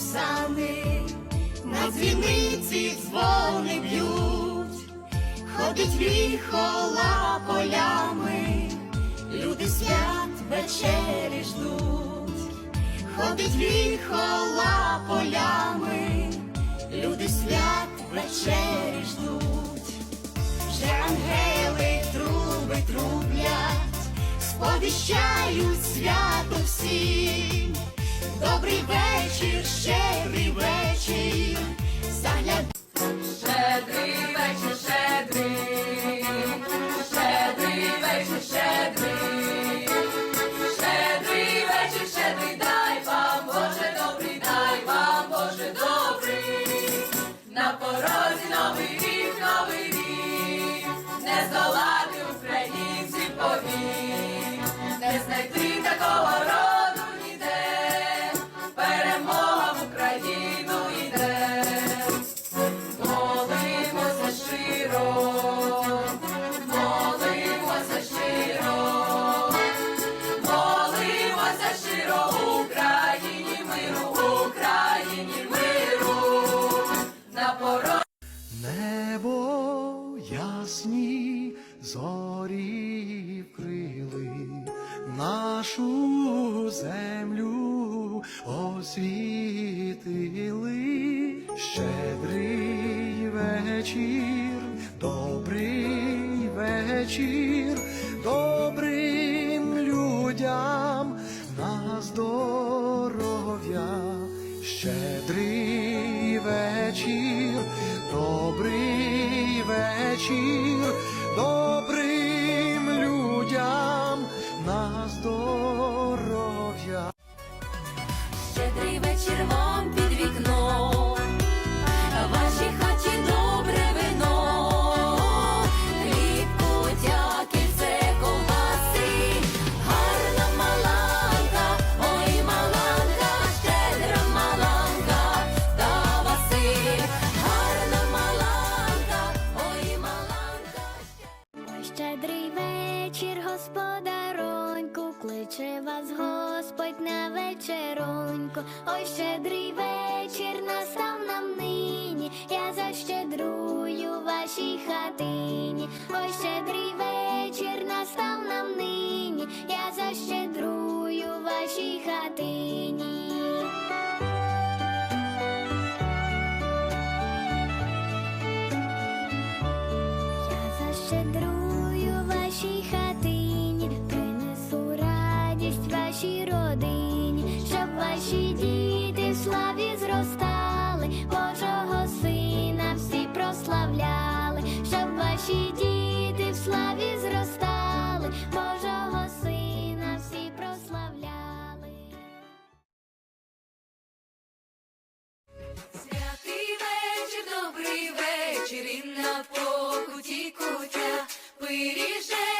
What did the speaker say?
сани, на дзвіниці дзвони б'ють, ходить віхола полями, люди свят вечері ждуть, ходить віхола полями, люди свят вечері ждуть, вже ангели труби трублять, сповіщають свято всім. Добрий вечір, щедрий вечір, загляд. Щедрий вечір, щедрий, щедрий вечір, щедрий, щедрий вечір, щедрий, дай вам, Боже добрий, дай вам, Боже добрий, на порозі новий рік, новий рік, не здолати зорі вкрили, нашу землю освітили. Щедрий вечір, добрий вечір, добрим людям на здоров'я. Щедрий вечір, добрий вечір, вечір, господароньку, кличе вас Господь на вечероньку. Ой, щедрий вечір настав нам нині, я защедрую вашій хатині. Ой, щедрий вечір настав нам нині, я защедрую вашій хатині. Я защедрую родині, щоб ваші діти в славі зростали, Божого сина всі прославляли, щоб ваші діти в славі зростали, Божого сина всі прославляли. Святий вечір, добрий вечір, і на покуті кутя, пиріжечки